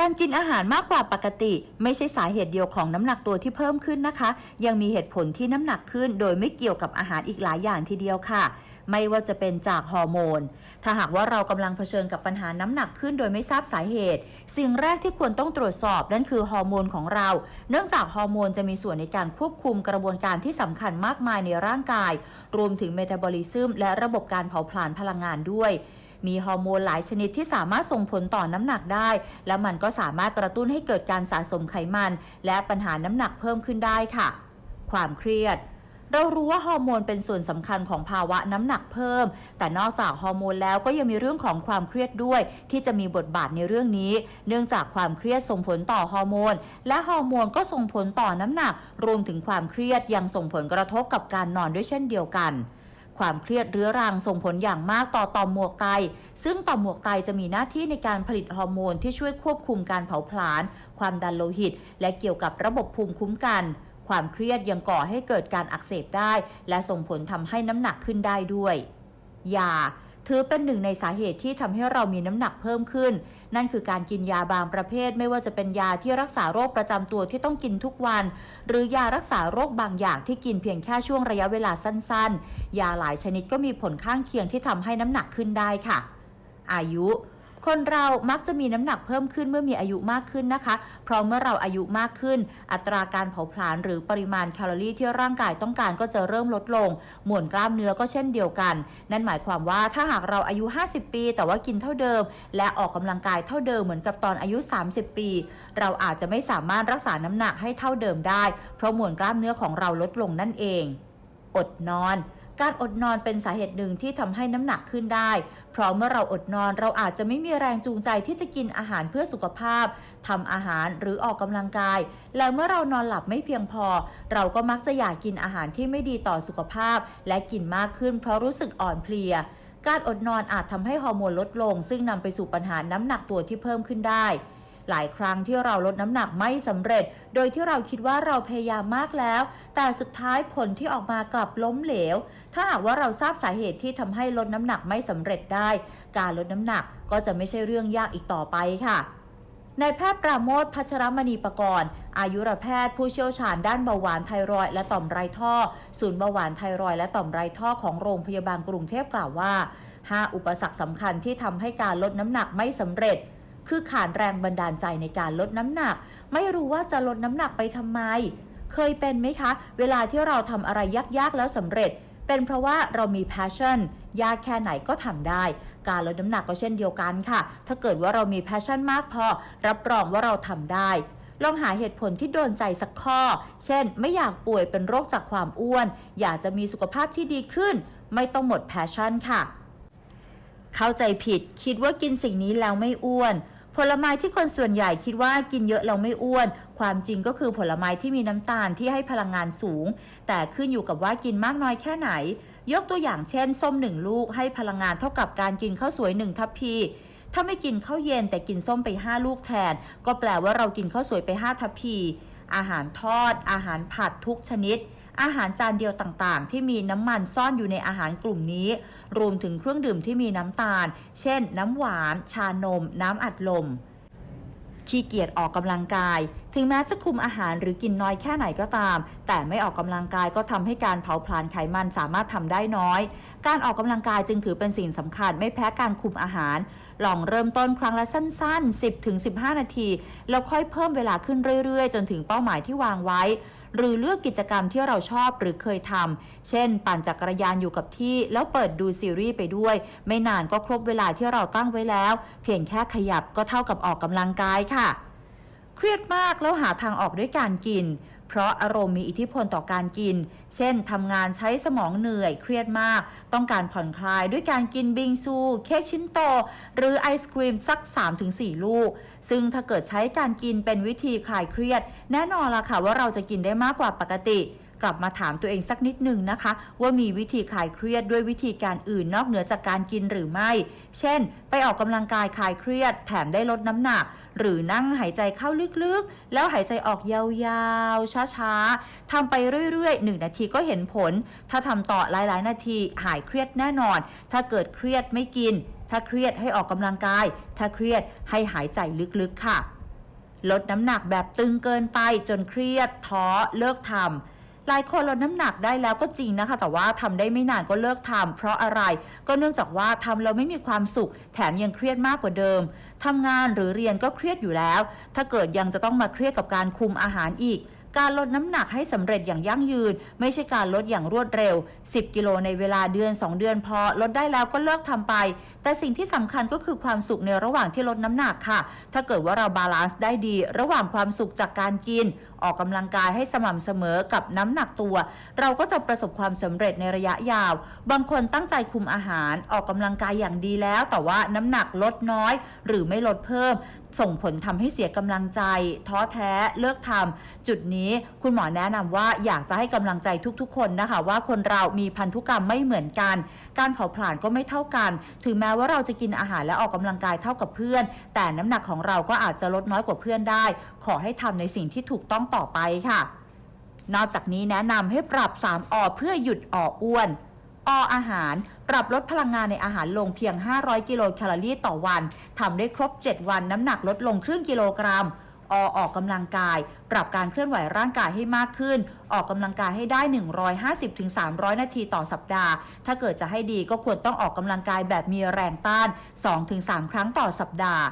การกินอาหารมากกว่าปกติ ไม่ใช่สาเหตุเดียวของน้ำหนักตัวที่เพิ่มขึ้นนะคะ ยังมีเหตุผลที่น้ำหนักขึ้น โดยไม่เกี่ยวกับอาหารอีกหลายอย่างทีเดียวค่ะ ไม่ว่าจะเป็นจากฮอร์โมน ถ้าหากว่าเรากำลังเผชิญกับปัญหาน้ำหนักขึ้นโดยไม่ทราบสาเหตุ สิ่งแรกที่ควรต้องตรวจสอบนั่นคือฮอร์โมนของเรา เนื่องจากฮอร์โมนจะมีส่วนในการควบคุมกระบวนการที่สำคัญมากมายในร่างกาย รวมถึงเมตาบอลิซึมและระบบการเผาผลาญพลังงานด้วย มีฮอร์โมนหลายชนิดที่สามารถส่งผลต่อน้ำหนักได้ และมันก็สามารถกระตุ้นให้เกิดการสะสมไขมัน และปัญหาน้ำหนักเพิ่มขึ้นได้ค่ะ ความเครียดเรารู้ว่าฮอร์โมนเป็นส่วนสำคัญของภาวะน้ำหนักเพิ่ม แต่นอกจากฮอร์โมนแล้วก็ยังมีเรื่องของความเครียดด้วย ที่จะมีบทบาทในเรื่องนี้ เนื่องจากความเครียดส่งผลต่อฮอร์โมน และฮอร์โมนก็ส่งผลต่อน้ำหนัก รวมถึงความเครียดยังส่งผลกระทบกับการนอนด้วยเช่นเดียวกัน ความเครียดเรื้อรังส่งผลอย่างมากต่อต่อมหมวกไต ซึ่งต่อมหมวกไตจะมีหน้าที่ในการผลิตฮอร์โมนที่ช่วยควบคุมการเผาผลาญ ความดันโลหิต และเกี่ยวกับระบบภูมิคุ้มกัน ความเครียดยังก่อให้เกิดการอักเสบได้ และส่งผลทำให้น้ำหนักขึ้นได้ด้วย ยา ถือเป็นหนึ่งในสาเหตุที่ทำให้เรามีน้ำหนักเพิ่มขึ้น นั่นคือการกินยาบางประเภท ไม่ว่าจะเป็นยาที่รักษาโรคประจำตัวที่ต้องกินทุกวัน หรือยารักษาโรคบางอย่างที่กินเพียงแค่ช่วงระยะเวลาสั้น ๆ ยาหลายชนิดก็มีผลข้างเคียงที่ทำให้น้ำหนักขึ้นได้ค่ะ อายุ คนเรามักจะมีน้ำหนักเพิ่มขึ้นเมื่อมีอายุมากขึ้นนะคะ เพราะเมื่อเราอายุมากขึ้น อัตราการเผาผลาญหรือปริมาณแคลอรี่ที่ร่างกายต้องการก็จะเริ่มลดลง มวลกล้ามเนื้อก็เช่นเดียวกัน นั่นหมายความว่าถ้าหากเราอายุ 50 ปี แต่ว่ากินเท่าเดิม และออกกำลังกายเท่าเดิมเหมือนกับตอนอายุ 30 ปี เราอาจจะไม่สามารถรักษาน้ำหนักให้เท่าเดิมได้ เพราะมวลกล้ามเนื้อของเราลดลงนั่นเอง อดนอน การอดนอนเป็นสาเหตุหนึ่งที่ทำให้น้ำหนักขึ้นได้ เพราะเมื่อเราอดนอนเราอาจจะไม่มีแรงจูงใจที่จะกินอาหารเพื่อสุขภาพทำอาหารหรือออกกำลังกาย แล้วเมื่อเรานอนหลับไม่เพียงพอ เราก็มักจะอยากกินอาหารที่ไม่ดีต่อสุขภาพ และกินมากขึ้น เพราะรู้สึกอ่อนเพลียการอดนอนอาจทำให้ฮอร์โมนลดลง ซึ่งนำไปสู่ปัญหาน้ำหนักตัวที่เพิ่มขึ้นได้ หลายครั้งที่เราลดน้ำหนักไม่สำเร็จ โดยที่เราคิดว่าเราพยายามมากแล้ว แต่สุดท้ายผลที่ออกมากลับล้มเหลว ถ้าหากว่าเราทราบสาเหตุที่ทำให้ลดน้ำหนักไม่สำเร็จได้ การลดน้ำหนักก็จะไม่ใช่เรื่องยากอีกต่อไปค่ะนายแพทย์ปราโมทพัชรมณีปกรณ์อายุรแพทย์ผู้เชี่ยวชาญด้านเบาหวานไทรอยด์และต่อมไรท่อ ศูนย์เบาหวานไทรอยด์และต่อมไรท่อของโรงพยาบาลกรุงเทพกล่าวว่า 5 อุปสรรคสำคัญที่ทำให้การลดน้ำหนักไม่สำเร็จ คือขาดแรงบันดาลใจในการลดน้ำหนัก ไม่รู้ว่าจะลดน้ำหนักไปทำไม เคยเป็นไหมคะ เวลาที่เราทำอะไรยากๆแล้วสำเร็จ เป็นเพราะว่าเรามี passion ยากแค่ไหนก็ทำได้ การลดน้ำหนักก็เช่นเดียวกันค่ะ ถ้าเกิดว่าเรามี passion มากพอ รับรองว่าเราทำได้ลองหาเหตุผลที่โดนใจสักข้อ เช่น ไม่อยากป่วยเป็นโรคจากความอ้วน อยากจะมีสุขภาพที่ดีขึ้น ไม่ต้องหมด passion ค่ะ เข้าใจผิดคิดว่ากินสิ่งนี้แล้วไม่อ้วน ผลไม้ที่คนส่วนใหญ่คิดว่ากินเยอะเราไม่อ้วน ความจริงก็คือผลไม้ที่มีน้ำตาลที่ให้พลังงานสูง แต่ขึ้นอยู่กับว่ากินมากน้อยแค่ไหน ยกตัวอย่างเช่น ส้มหนึ่งลูกให้พลังงานเท่ากับการกินข้าวสวยหนึ่งทัพพีถ้าไม่กินข้าวเย็นแต่กินส้มไป 5 ลูกแทน ก็แปลว่าเรากินข้าวสวยไป 5 ทัพพี อาหารทอด อาหารผัดทุกชนิด อาหารจานเดียวต่างๆ ที่มีน้ำมันซ่อนอยู่ในอาหารกลุ่มนี้ รวมถึงเครื่องดื่มที่มีน้ำตาล เช่น น้ำหวาน ชานม น้ำอัดลมขี้เกียจออกกำลังกาย ถึงแม้จะคุมอาหารหรือกินน้อยแค่ไหนก็ตาม แต่ไม่ออกกำลังกายก็ทำให้การเผาผลาญไขมันสามารถทำได้น้อย การออกกำลังกายจึงถือเป็นสิ่งสำคัญไม่แพ้การคุมอาหาร ลองเริ่มต้นครั้งละสั้น ๆ 10-15 นาที แล้วค่อยเพิ่มเวลาขึ้นเรื่อย ๆ จนถึงเป้าหมายที่วางไว้ หรือเลือกกิจกรรมที่เราชอบหรือเคยทำเช่น ปั่นจักรยานอยู่กับที่ แล้วเปิดดูซีรีส์ไปด้วย ไม่นานก็ครบเวลาที่เราตั้งไว้แล้ว เพียงแค่ขยับก็เท่ากับออกกำลังกายค่ะ เครียดมากแล้วหาทางออกด้วยการกิน เพราะอารมณ์มีอิทธิพลต่อการกิน เช่นทำงานใช้สมองเหนื่อยเครียดมาก ต้องการผ่อนคลายด้วยการกินบิงซู เค้กชิ้นโต หรือไอศครีมสัก 3-4 ลูก ซึ่งถ้าเกิดใช้การกินเป็นวิธีคลายเครียด แน่นอนล่ะค่ะว่าเราจะกินได้มากกว่าปกติ กลับมาถามตัวเองสักนิดหนึ่งนะคะ ว่ามีวิธีคลายเครียดด้วยวิธีการอื่นนอกเหนือจากการกินหรือไม่ เช่น ไปออกกำลังกายคลายเครียด แถมได้ลดน้ำหนัก หรือนั่งหายใจเข้าลึกๆ แล้วหายใจออกยาวๆ ช้าๆทำไปเรื่อยๆ 1 นาทีก็เห็นผล ถ้าทำต่อหลายๆ นาทีหายเครียดแน่นอน ถ้าเกิดเครียดไม่กิน ถ้าเครียดให้ออกกำลังกาย ถ้าเครียดให้หายใจลึกๆค่ะลดน้ำหนักแบบตึงเกินไปจนเครียดท้อเลิกทำ หลายคนลดน้ำหนักได้แล้วก็จริงนะคะ แต่ว่าทำได้ไม่นานก็เลิกทำเพราะอะไรก็เนื่องจากว่าทำแล้วไม่มีความสุข แถมยังเครียดมากกว่าเดิมทำงานหรือเรียนก็เครียดอยู่แล้ว ถ้าเกิดยังจะต้องมาเครียดกับการคุมอาหารอีกการลดน้ำหนักให้สำเร็จอย่างยั่งยืน ไม่ใช่การลดอย่างรวดเร็ว 10 กิโลในเวลาเดือน 2 เดือนพอ ลดได้แล้วก็เลิกทำไป แต่สิ่งที่สำคัญก็คือความสุขในระหว่างที่ลดน้ำหนักค่ะ ถ้าเกิดว่าเราบาลานซ์ได้ดี ระหว่างความสุขจากการกิน ออกกำลังกายให้สม่ำเสมอกับน้ำหนักตัว เราก็จะประสบความสำเร็จในระยะยาว บางคนตั้งใจคุมอาหารออกกำลังกายอย่างดีแล้ว แต่ว่าน้ำหนักลดน้อย หรือไม่ลดเพิ่ม ส่งผลทำให้เสียกำลังใจ ท้อแท้เลิกทำจุดนี้คุณหมอแนะนำว่าอยากจะให้กำลังใจทุกๆ คนนะคะ ว่าคนเรามีพันธุกรรมไม่เหมือนกัน การเผาผลาญก็ไม่เท่ากัน ถึงแม้ว่าเราจะกินอาหารและออกกำลังกายเท่ากับเพื่อน แต่น้ำหนักของเราก็อาจจะลดน้อยกว่าเพื่อนได้ ขอให้ทำในสิ่งที่ถูกต้องต่อไปค่ะ นอกจากนี้แนะนำให้ปรับ 3อเพื่อหยุดอ่ออ้วนออาหารปรับลดพลังงานในอาหารลงเพียง 500 กิโลแคลอรี่ต่อวันทำได้ครบ 7 วันน้ำหนักลดลงครึ่งกิโลกรัมอออกกำลังกาย ปรับการเคลื่อนไหวร่างกายให้มากขึ้น ออกกำลังกายให้ได้ 150-300 นาทีต่อสัปดาห์ ถ้าเกิดจะให้ดีก็ควรต้องออกกำลังกายแบบมีแรงต้าน 2-3 ครั้งต่อสัปดาห์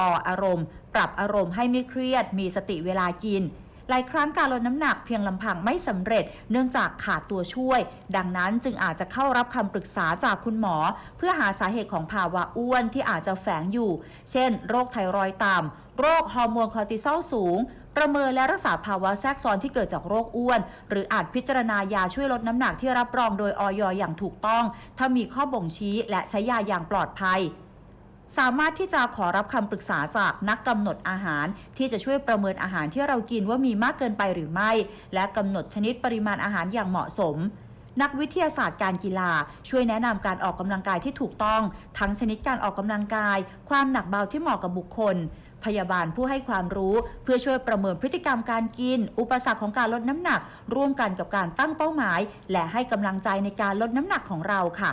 ออารมณ์ ปรับอารมณ์ให้ไม่เครียด มีสติเวลากิน หลายครั้งการลดน้ำหนักเพียงลำพังไม่สำเร็จ เนื่องจากขาดตัวช่วย ดังนั้นจึงอาจจะเข้ารับคำปรึกษาจากคุณหมอ เพื่อหาสาเหตุของภาวะอ้วนที่อาจจะแฝงอยู่ เช่น โรคไทรอยด์ต่ำโรคฮอร์โมนคอร์ติซอลสูง ประเมินและรักษาภาวะแทรกซ้อนที่เกิดจากโรคอ้วน หรืออาจพิจารณายาช่วยลดน้ำหนักที่รับรองโดยออยอย่างถูกต้อง ถ้ามีข้อบ่งชี้และใช้ยาอย่างปลอดภัย สามารถที่จะขอรับคำปรึกษาจากนักกำหนดอาหาร ที่จะช่วยประเมินอาหารที่เรากินว่ามีมากเกินไปหรือไม่ และกำหนดชนิดปริมาณอาหารอย่างเหมาะสม นักวิทยาศาสตร์การกีฬา ช่วยแนะนำการออกกำลังกายที่ถูกต้อง ทั้งชนิดการออกกำลังกาย ความหนักเบาที่เหมาะกับบุคคล พยาบาลผู้ให้ความรู้ เพื่อช่วยประเมินพฤติกรรมการกิน อุปสรรคของการลดน้ำหนัก ร่วมกันกับการตั้งเป้าหมาย และให้กำลังใจในการลดน้ำหนักของเราค่ะ